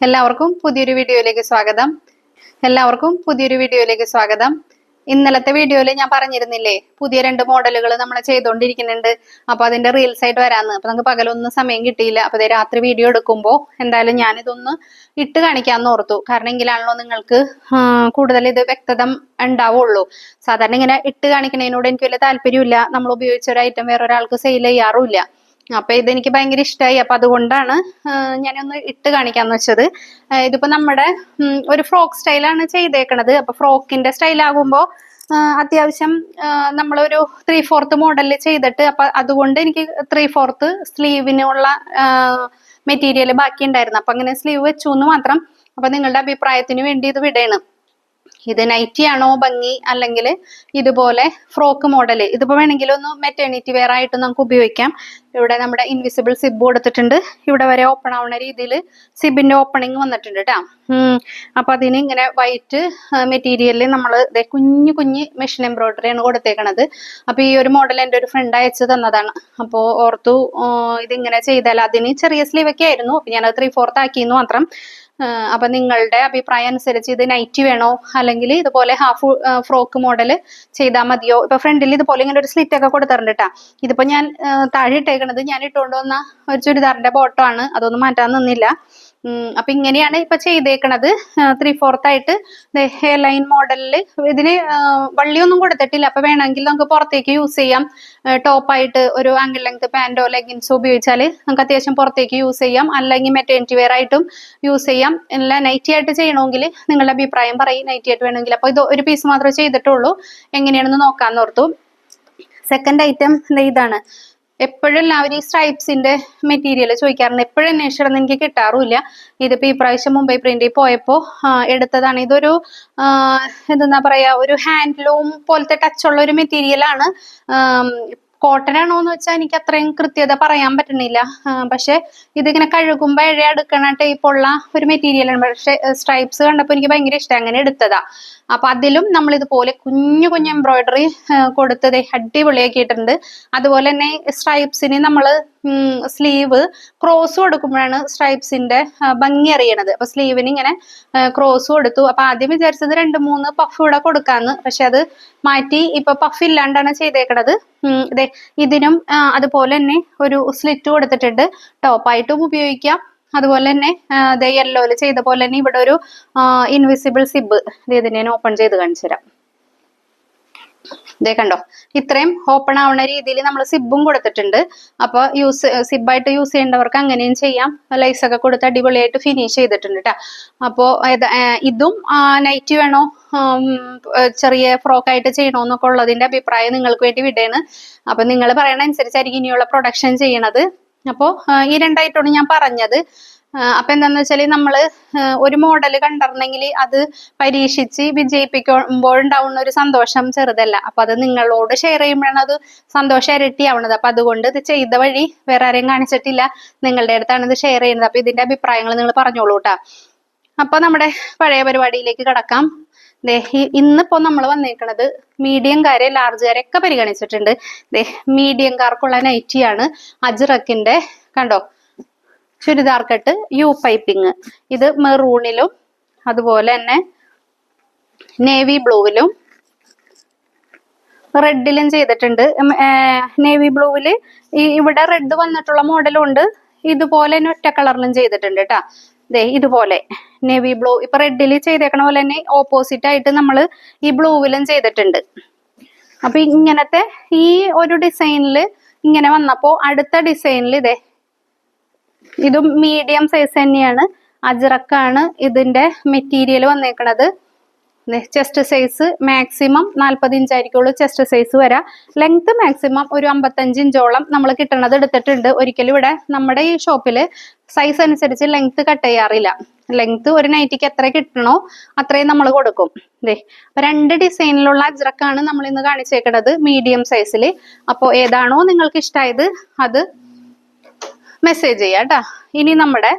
എല്ലാവർക്കും പുതിയൊരു വീഡിയോയിലേക്ക് സ്വാഗതം. എല്ലാവർക്കും പുതിയൊരു വീഡിയോയിലേക്ക് സ്വാഗതം. ഇന്നലത്തെ വീഡിയോയിൽ ഞാൻ പറഞ്ഞിരുന്നില്ലേ പുതിയ രണ്ട് മോഡലുകൾ നമ്മൾ ചെയ്തുകൊണ്ടിരിക്കുന്നുണ്ട് അപ്പൊ അതിന്റെ റീൽസ് ആയിട്ട് വരാന്ന്. അപ്പൊ നമുക്ക് പകലൊന്നും സമയം കിട്ടിയില്ല. അപ്പൊ ദേ രാത്രി വീഡിയോ എടുക്കുമ്പോൾ എന്തായാലും ഞാനിതൊന്ന് ഇട്ട് കാണിക്കാന്ന് ഓർത്തു. കാരണം എങ്കിലാണല്ലോ നിങ്ങൾക്ക് കൂടുതൽ ഇത് വ്യക്തത ഉണ്ടാവുള്ളൂ. സാധാരണ ഇങ്ങനെ ഇട്ട് കാണിക്കുന്നതിനോട് എനിക്ക് വലിയ താല്പര്യമില്ല. നമ്മൾ ഉപയോഗിച്ച ഒരു ഐറ്റം വേറൊരാൾക്ക് സെയിൽ ചെയ്യാറുമില്ല. അപ്പൊ ഇതെനിക്ക് ഭയങ്കര ഇഷ്ടമായി അപ്പൊ അതുകൊണ്ടാണ് ഞാനൊന്ന് ഇട്ട് കാണിക്കാന്ന് വെച്ചത്. ഇതിപ്പോ നമ്മുടെ ഒരു ഫ്രോക്ക് സ്റ്റൈലാണ് ചെയ്തേക്കണത്. അപ്പൊ ഫ്രോക്കിന്റെ സ്റ്റൈൽ ആകുമ്പോ അത്യാവശ്യം നമ്മളൊരു ത്രീ ഫോർത്ത് മോഡലിൽ ചെയ്തിട്ട് അപ്പൊ അതുകൊണ്ട് എനിക്ക് ത്രീ ഫോർത്ത് സ്ലീവിനുള്ള മെറ്റീരിയൽ ബാക്കി ഉണ്ടായിരുന്നു അപ്പൊ അങ്ങനെ സ്ലീവ് വെച്ചു എന്ന് മാത്രം അപ്പൊ നിങ്ങളുടെ അഭിപ്രായത്തിന് വേണ്ടി ഇത് വിടേണ്. ഇത് നൈറ്റി ആണോ ഭംഗി അല്ലെങ്കിൽ ഇതുപോലെ ഫ്രോക്ക് മോഡൽ ഇതിപ്പോ വേണമെങ്കിൽ ഒന്ന് മെറ്റേണിറ്റി വെയർ ആയിട്ട് നമുക്ക് ഉപയോഗിക്കാം. ഇവിടെ നമ്മുടെ ഇൻവിസിബിൾ സിബ് കൊടുത്തിട്ടുണ്ട്. ഇവിടെ വരെ ഓപ്പൺ ആവുന്ന രീതിയിൽ സിബിന്റെ ഓപ്പണിങ് വന്നിട്ടുണ്ട് കേട്ടോ അപ്പൊ അതിന് ഇങ്ങനെ വൈറ്റ് മെറ്റീരിയലിൽ നമ്മൾ കുഞ്ഞു കുഞ്ഞു മെഷീൻ എംബ്രോയിഡറി ആണ് കൊടുത്തേക്കണത്. അപ്പൊ ഈ ഒരു മോഡൽ എന്റെ ഒരു ഫ്രണ്ട് അയച്ചു തന്നതാണ്. അപ്പോൾ ഓർത്തു ഇത് ഇതിങ്ങനെ ചെയ്താൽ അതിന് ചെറിയ സ്ലീവ് ഒക്കെ ആയിരുന്നു. അപ്പൊ ഞാനത് ത്രീ ഫോർത്ത് ആക്കിയെന്ന് മാത്രം. അപ്പൊ നിങ്ങളുടെ അഭിപ്രായം അനുസരിച്ച് ഇത് നൈറ്റി വേണോ? അല്ലെങ്കിൽ ഇതുപോലെ ഹാഫ് ഫ്രോക്ക് മോഡൽ ചെയ്താൽ മതിയോ? ഇപ്പൊ ഫ്രണ്ടിൽ ഇതുപോലെ ഇങ്ങനെ ഒരു സ്ലിറ്റ് ഒക്കെ കൊടുത്തിട്ടുണ്ട് കേട്ടാ ഇതിപ്പോ ഞാൻ താഴെ ഇട്ടേക്കണത് ഞാൻ ഇട്ടുകൊണ്ട് വന്ന ഒരു ചുരിദാറിന്റെ ബോട്ടോ ആണ്. അതൊന്നും മാറ്റാൻ നിന്നില്ല. അപ്പൊ ഇങ്ങനെയാണ് ഇപ്പൊ ചെയ്തേക്കണത്. ത്രീ ഫോർത്ത് ആയിട്ട് ഹെയർ ലൈൻ മോഡലിൽ ഇതിന് വള്ളിയൊന്നും കൊടുത്തിട്ടില്ല. അപ്പൊ വേണമെങ്കിൽ നമുക്ക് പുറത്തേക്ക് യൂസ് ചെയ്യാം. ടോപ്പായിട്ട് ഒരു ആംഗിൾ ലെങ്ത് പാന്റോ ലെഗിൻസോ ഉപയോഗിച്ചാൽ നമുക്ക് അത്യാവശ്യം പുറത്തേക്ക് യൂസ് ചെയ്യാം. അല്ലെങ്കിൽ മെറ്റേണിറ്റി വെയർ ആയിട്ടും യൂസ് ചെയ്യാം. അല്ല നൈറ്റി ആയിട്ട് ചെയ്യണമെങ്കിൽ നിങ്ങളുടെ അഭിപ്രായം പറയും. നൈറ്റി ആയിട്ട് വേണമെങ്കിൽ. അപ്പൊ ഇത് ഒരു പീസ് മാത്രമേ ചെയ്തിട്ടുള്ളൂ. എങ്ങനെയാണെന്ന് നോക്കാന്ന് ഓർത്തു. സെക്കൻഡ് ഐറ്റം ഇതാണ്. എപ്പോഴും എല്ലാവരും ഈ സ്ട്രൈപ്സിന്റെ മെറ്റീരിയൽ ചോദിക്കാറുണ്ട്. എപ്പോഴും അന്വേഷിച്ചിടന്ന് എനിക്ക് കിട്ടാറുമില്ല. ഇതിപ്പോ ഈ പ്രാവശ്യം മുംബൈ പ്രിന്റിൽ പോയപ്പോ എടുത്തതാണ്. ഇതൊരു എന്താ പറയാ ഒരു ഹാൻഡ്ലൂം പോലത്തെ ടച്ചുള്ള ഒരു മെറ്റീരിയൽ ആണ്. കോട്ടൺ ആണോ എന്ന് വെച്ചാൽ എനിക്ക് അത്രയും കൃത്യത പറയാൻ പറ്റുന്നില്ല. പക്ഷെ ഇതിങ്ങനെ കഴുകുമ്പോ ഇഴ അടുക്കണ ടൈപ്പുള്ള ഒരു മെറ്റീരിയൽ ആണ്. പക്ഷെ സ്ട്രൈപ്സ് കണ്ടപ്പോൾ എനിക്ക് ഭയങ്കര ഇഷ്ടം അങ്ങനെ എടുത്തതാ. അപ്പൊ അതിലും നമ്മൾ ഇതുപോലെ കുഞ്ഞു കുഞ്ഞു എംബ്രോയിഡറി കൊടുത്തത് അടിപൊളിയാക്കിയിട്ടുണ്ട്. അതുപോലെ തന്നെ സ്ട്രൈപ്സിന് നമ്മൾ സ്ലീവ് ക്രോസ് കൊടുക്കുമ്പോഴാണ് സ്ട്രൈപ്സിന്റെ ഭംഗി അറിയണത്. അപ്പൊ സ്ലീവിന് ഇങ്ങനെ ക്രോസ് കൊടുത്തു. അപ്പൊ ആദ്യം വിചാരിച്ചത് രണ്ട് മൂന്ന് പഫ് ഇവിടെ കൊടുക്കാന്ന്. പക്ഷെ അത് മാറ്റി ഇപ്പൊ പഫ് ഇല്ലാണ്ടാണ് ചെയ്തേക്കണത്. ഇതേ ഇതിനും അതുപോലെ തന്നെ ഒരു സ്ലിറ്റ് കൊടുത്തിട്ടുണ്ട്. ടോപ്പായിട്ടും ഉപയോഗിക്കാം. അതുപോലെ തന്നെ ദേ യെല്ലോയിൽ ചെയ്ത പോലെ തന്നെ ഇവിടെ ഒരു ഇൻവിസിബിൾ സിബ് ഇതിനെ ഓപ്പൺ ചെയ്ത് കാണിച്ചു തരാം ദേ കണ്ടോ? ഇത്രയും ഓപ്പൺ ആവുന്ന രീതിയിൽ നമ്മൾ സിബും കൊടുത്തിട്ടുണ്ട്. അപ്പൊ യൂസ് സിബായിട്ട് യൂസ് ചെയ്യേണ്ടവർക്ക് അങ്ങനെയും ചെയ്യാം. ലൈസ് ഒക്കെ കൊടുത്ത് അടിപൊളിയായിട്ട് ഫിനിഷ് ചെയ്തിട്ടുണ്ട് കേട്ടോ അപ്പോ ഇതും നൈറ്റ് വേണോ? ചെറിയ ഫ്രോക്ക് ആയിട്ട് ചെയ്യണോ എന്നൊക്കെ ഉള്ളതിന്റെ അഭിപ്രായം നിങ്ങൾക്ക് വേണ്ടി വിടേണ്. അപ്പൊ നിങ്ങൾ പറയണ അനുസരിച്ചായിരിക്കും ഇനിയുള്ള പ്രൊഡക്ഷൻ ചെയ്യണത്. അപ്പോ ആ, ഈ രണ്ടായിട്ടാണ് ഞാൻ പറഞ്ഞത്. അപ്പൊ എന്താന്ന് വെച്ചാൽ നമ്മൾ ഒരു മോഡൽ കണ്ടിട്ടുണ്ടെങ്കിൽ അത് പരീക്ഷിച്ച് വിജയിപ്പിക്കുമ്പോൾ ഉണ്ടാവുന്ന ഒരു സന്തോഷം ചെറുതല്ല. അപ്പൊ അത് നിങ്ങളോട് ഷെയർ ചെയ്യുമ്പോഴാണ് അത് സന്തോഷം ഇരട്ടിയാവുന്നത്. അപ്പൊ അതുകൊണ്ട് ഇത് ചെയ്ത വഴി വേറെ ആരെയും കാണിച്ചിട്ടില്ല. നിങ്ങളുടെ അടുത്താണ് ഇത് ഷെയർ ചെയ്യുന്നത്. അപ്പൊ ഇതിന്റെ അഭിപ്രായങ്ങൾ നിങ്ങൾ പറഞ്ഞോളൂ കേട്ടാ അപ്പൊ നമ്മുടെ പഴയ പരിപാടിയിലേക്ക് കടക്കാം. ഇന്നിപ്പോ നമ്മൾ വന്നേക്കണത് മീഡിയംകാരെ ലാർജുകാരെ ഒക്കെ പരിഗണിച്ചിട്ടുണ്ട്. മീഡിയംകാർക്കുള്ള നൈറ്റിയാണ് അജ്റക്കിന്റെ കണ്ടോ? ചുരിദാർ കട്ട് യു പൈപ്പിങ് ഇത് മെറൂണിലും അതുപോലെ തന്നെ നേവി ബ്ലൂവിലും റെഡിലും ചെയ്തിട്ടുണ്ട്. നേവി ബ്ലൂവിൽ ഈ ഇവിടെ റെഡ് വന്നിട്ടുള്ള മോഡലും ഉണ്ട് ഇതുപോലെ തന്നെ ഒറ്റ കളറിലും ചെയ്തിട്ടുണ്ട് കേട്ടാ ദേ ഇതുപോലെ നേവി ബ്ലൂ ഇപ്പൊ റെഡിൽ ചെയ്തേക്കണ പോലെ തന്നെ ഓപ്പോസിറ്റ് ആയിട്ട് നമ്മൾ ഈ ബ്ലൂവിലും ചെയ്തിട്ടുണ്ട്. അപ്പൊ ഇങ്ങനത്തെ ഈ ഒരു ഡിസൈനിൽ ഇങ്ങനെ വന്നപ്പോ അടുത്ത ഡിസൈനിൽ ഇതേ ഇതും മീഡിയം സൈസ് തന്നെയാണ്. അജറക്കാണ് ഇതിന്റെ മെറ്റീരിയൽ വന്നേക്കണത്. ചെസ്റ്റ് സൈസ് മാക്സിമം നാൽപ്പത് ഇഞ്ചായിരിക്കുള്ളൂ ചെസ്റ്റ് സൈസ് വരാം. ലെങ്ത് മാക്സിമം ഒരു അമ്പത്തഞ്ച് ഇഞ്ചോളം നമ്മൾ കിട്ടണത് എടുത്തിട്ടുണ്ട്. ഒരിക്കലും ഇവിടെ നമ്മുടെ ഈ ഷോപ്പിൽ സൈസ് അനുസരിച്ച് ലെങ്ത് കട്ട് ചെയ്യാറില്ല. ലെങ്ത് ഒരു നൈറ്റിക്ക് എത്ര കിട്ടണോ അത്രയും നമ്മൾ കൊടുക്കും. ദേ അപ്പൊ രണ്ട് ഡിസൈനിലുള്ള അജ്രക്കാണ് നമ്മൾ ഇന്ന് കാണിച്ചേക്കണത് മീഡിയം സൈസിൽ അപ്പോൾ ഏതാണോ നിങ്ങൾക്ക് ഇഷ്ടമായത് അത് മെസ്സേജ് ചെയ്യാം കേട്ടാ. ഇനി നമ്മുടെ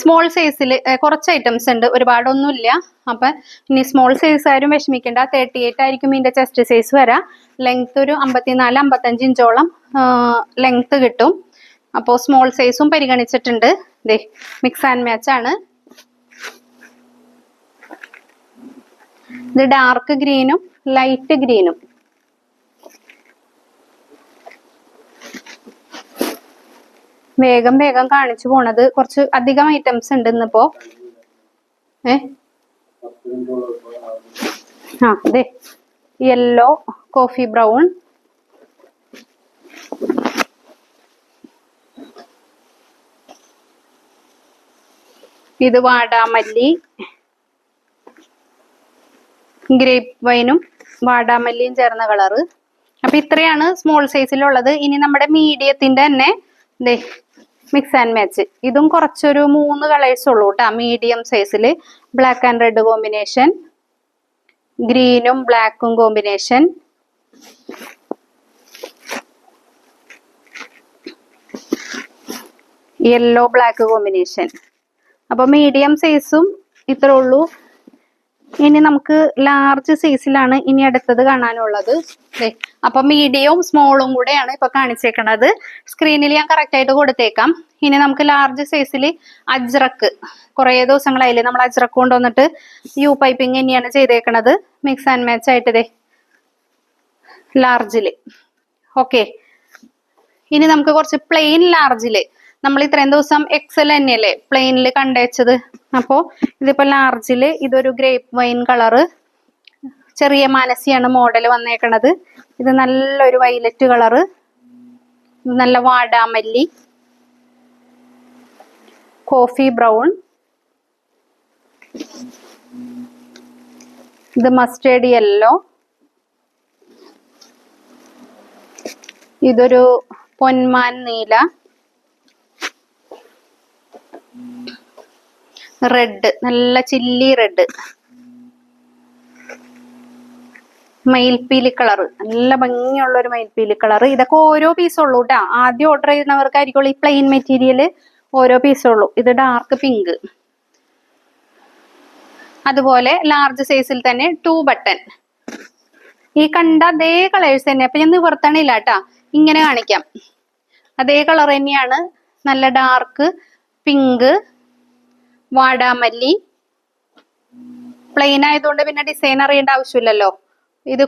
സ്മോൾ സൈസിൽ കുറച്ച് ഐറ്റംസ് ഉണ്ട്. ഒരുപാടൊന്നുമില്ല. അപ്പം ഇനി സ്മോൾ സൈസ് ആരും വിഷമിക്കേണ്ട. തേർട്ടി എയ്റ്റ് ആയിരിക്കും ഇതിന്റെ ചെസ്റ്റ് സൈസ് വരാം. ലെങ്ത് ഒരു അമ്പത്തിനാല് അമ്പത്തഞ്ച് ഇഞ്ചോളം ലെങ്ത് കിട്ടും. അപ്പോൾ സ്മോൾ സൈസും പരിഗണിച്ചിട്ടുണ്ട്. ദേ മിക്സ് ആൻഡ് മാച്ച് ആണ്. ഇത് ഡാർക്ക് ഗ്രീനും ലൈറ്റ് ഗ്രീനും വേഗം വേഗം കാണിച്ചു പോണത് കുറച്ച് അധികം ഐറ്റംസ് ഉണ്ട് ഇന്നിപ്പോ. ഏ? ആ അതെ യെല്ലോ കോഫി ബ്രൗൺ ഇത് വാടാമല്ലി. ഗ്രേപ്പ് വൈനും വാടാമല്ലിയും ചേർന്ന കളറ് അപ്പൊ ഇത്രയാണ് സ്മോൾ സൈസിലുള്ളത് ഇനി നമ്മുടെ മീഡിയത്തിന്റെ തന്നെ ദേ മിക്സ് ആൻഡ് മാച്ച് ഇതും കുറച്ചൊരു മൂന്ന് കളേഴ്സ് ഉള്ളൂ കേട്ടോ മീഡിയം സൈസിൽ ബ്ലാക്ക് ആൻഡ് റെഡ് കോമ്പിനേഷൻ ഗ്രീനും ബ്ലാക്കും കോമ്പിനേഷൻ യെല്ലോ ബ്ലാക്ക് കോമ്പിനേഷൻ അപ്പൊ മീഡിയം സൈസും ഇത്രേ ഉള്ളൂ. ഇനി നമുക്ക് ലാർജ് സൈസിലാണ് ഇനി അടുത്തത് കാണാനുള്ളത്. അപ്പൊ മീഡിയവും സ്മോളും കൂടെയാണ് ഇപ്പൊ കാണിച്ചേക്കണത്. സ്ക്രീനിൽ ഞാൻ കറക്റ്റ് ആയിട്ട് കൊടുത്തേക്കാം. ഇനി നമുക്ക് ലാർജ് സൈസിൽ അജ്രക്ക് കുറേ ദിവസങ്ങളായില്ലേ നമ്മൾ അജ്രക്ക് കൊണ്ടുവന്നിട്ട് യു പൈപ്പിംഗ് തന്നെയാണ് ചെയ്തേക്കണത്. മിക്സ് ആൻഡ് മാച്ച് ആയിട്ട് ലാർജിൽ ഓക്കെ ഇനി നമുക്ക് കുറച്ച് പ്ലെയിൻ ലാർജിൽ നമ്മൾ ഇത്രയും ദിവസം എക്സൽ തന്നെയല്ലേ പ്ലെയിനിൽ കണ്ടുവച്ചത് അപ്പോൾ ഇതിപ്പോൾ ലാർജിൽ ഇതൊരു ഗ്രേപ്പ് വൈൻ കളറ് ചെറിയ മാനസിയാണ് മോഡൽ വന്നേക്കണത്. ഇത് നല്ലൊരു വൈലറ്റ് കളറ് നല്ല വാടാമല്ലി കോഫി ബ്രൗൺ ഇത് മസ്റ്റേഡ് യെല്ലോ ഇതൊരു പൊന്മാൻ നീല. റെഡ് നല്ല ചില്ലി റെഡ് മയിൽപ്പീലി കളർ നല്ല ഭംഗിയുള്ള ഒരു മയിൽപ്പീലി കളർ ഇതൊക്കെ ഓരോ പീസേ ഉള്ളൂ കേട്ടോ ആദ്യം ഓർഡർ ചെയ്യുന്നവർക്കായിരിക്കും ഈ പ്ലെയിൻ മെറ്റീരിയൽ ഓരോ പീസേ ഉള്ളൂ. ഇത് ഡാർക്ക് പിങ്ക് അതുപോലെ ലാർജ് സൈസിൽ തന്നെ ടു ബട്ടൺ ഈ കണ്ട അതേ കളേഴ്സ് തന്നെ. അപ്പൊ ഞാൻ നിവർത്തണില്ല കേട്ടാ ഇങ്ങനെ കാണിക്കാം. അതേ കളർ തന്നെയാണ് നല്ല ഡാർക്ക് പിങ്ക് വാടാമല്ലി. പ്ലെയിൻ ആയതുകൊണ്ട് പിന്നെ ഡിസൈൻ അറിയേണ്ട ആവശ്യമില്ലല്ലോ. ഇത്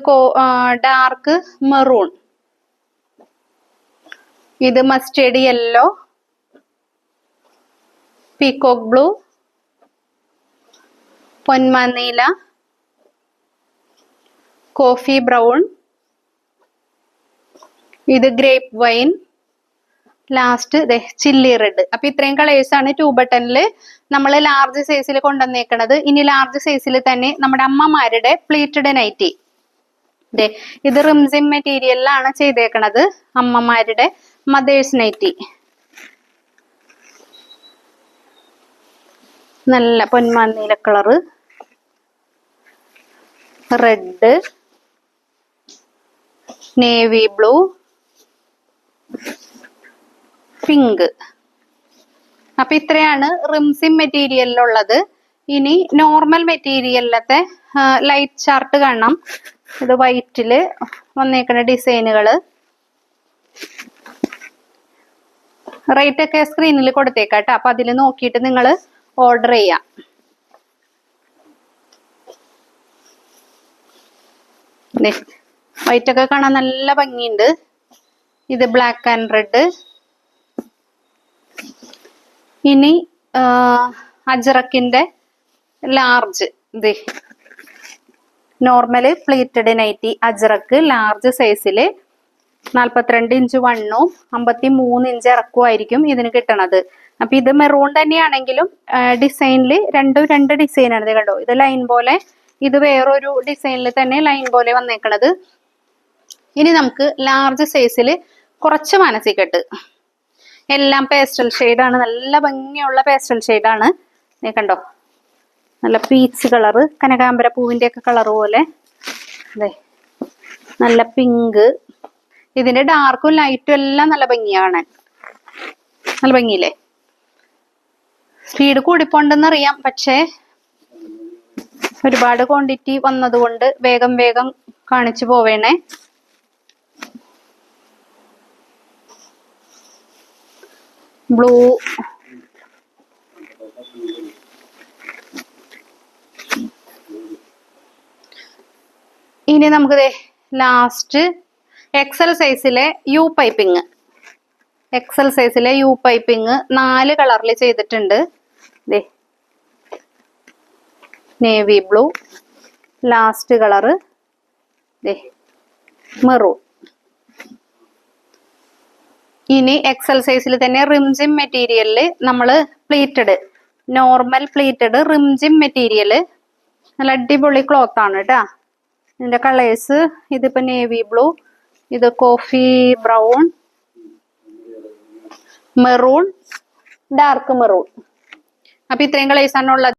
ഡാർക്ക് മെറൂൺ ഇത് മസ്റ്റേഡ് യെല്ലോ പീകോക്ക് ബ്ലൂ പൊന്മനീല കോഫി ബ്രൗൺ ഇത് ഗ്രേപ്പ് വൈൻ ലാസ്റ്റ് ദേ ചില്ലി റെഡ് അപ്പൊ ഇത്രയും കളേഴ്സ് ആണ് ടൂ ബട്ടണിൽ നമ്മൾ ലാർജ് സൈസിൽ കൊണ്ടുവന്നേക്കണത്. ഇനി ലാർജ് സൈസിൽ തന്നെ നമ്മുടെ അമ്മമാരുടെ പ്ലീറ്റഡ് നൈറ്റി ദേ ഇത് റിംസിം മെറ്റീരിയലിലാണ് ചെയ്തേക്കണത് അമ്മമാരുടെ മദേഴ്സ് നൈറ്റി നല്ല പൊന്മാൻ നീല colour red navy blue pink അപ്പൊ ഇത്രയാണ് റിംസിം മെറ്റീരിയലിലുള്ളത് ഇനി നോർമൽ മെറ്റീരിയലിലത്തെ ലൈറ്റ് ചാർട്ട് കാണാം ഇത് വൈറ്റിൽ വന്നേക്കുന്ന ഡിസൈനുകൾ റേറ്റ് ഒക്കെ സ്ക്രീനിൽ കൊടുത്തേക്കാട്ടെ. അപ്പൊ അതിൽ നോക്കിയിട്ട് നിങ്ങൾ ഓർഡർ ചെയ്യാം. വൈറ്റ് ഒക്കെ കാണാൻ നല്ല ഭംഗിയുണ്ട്. ഇത് ബ്ലാക്ക് ആൻഡ് റെഡ് ഇനി അജറക്കിന്റെ ലാർജ് ഇത് normal pleated nighty Ajrak large സൈസിൽ നാൽപ്പത്തിരണ്ട് ഇഞ്ച് വണ്ണും അമ്പത്തി മൂന്ന് ഇഞ്ച് ഇറക്കവും ആയിരിക്കും ഇതിന് കിട്ടണത്. അപ്പൊ ഇത് മെറൂൺ തന്നെയാണെങ്കിലും ഡിസൈനിൽ രണ്ടും രണ്ട് ഡിസൈനാണ് ഇത് കണ്ടോ? ഇത് ലൈൻ പോലെ ഇത് വേറൊരു ഡിസൈനിൽ തന്നെ ലൈൻ പോലെ വന്നേക്കണത്. ഇനി നമുക്ക് ലാർജ് സൈസിൽ കുറച്ച് മാനസികെട്ട് എല്ലാം പേസ്റ്റൽ ആണ്. നല്ല ഭംഗിയുള്ള പേസ്റ്റൽ ഷെയ്ഡാണ് കണ്ടോ? നല്ല പീച്ച് കളറ് കനകാമ്പര പൂവിന്റെ ഒക്കെ കളർ പോലെ. അതെ നല്ല പിങ്ക് ഇതിന്റെ ഡാർക്കും ലൈറ്റും എല്ലാം നല്ല ഭംഗിയാണ്. നല്ല ഭംഗിയില്ലേ? സ്പീഡ് കൂടിപ്പോണ്ടെന്നറിയാം. പക്ഷേ ഒരുപാട് ക്വാണ്ടിറ്റി വന്നതുകൊണ്ട് വേഗം വേഗം കാണിച്ചു പോവേണേ. ബ്ലൂ. ഇനി നമുക്ക് ലാസ്റ്റ് എക്സൽ സൈസിലെ യു പൈപ്പിങ് എക്സൽ സൈസിലെ യു പൈപ്പിങ് നാല് കളറിൽ ചെയ്തിട്ടുണ്ട്. ദേ. നേവി ബ്ലൂ ലാസ്റ്റ് കളറ് ദേ. മെറൂൺ ഇനി എക്സൽ സൈസിൽ തന്നെ റിംജിം മെറ്റീരിയലിൽ നമ്മൾ pleated normal pleated Rimjhim material നല്ല അടിപൊളി ക്ലോത്ത് ആണ് കേട്ടാ ഇതിന്റെ കളേഴ്സ് ഇതിപ്പോ നേവി ബ്ലൂ ഇത് coffee brown maroon dark maroon അപ്പൊ ഇത്രയും കളേഴ്സ് ഉള്ളത്.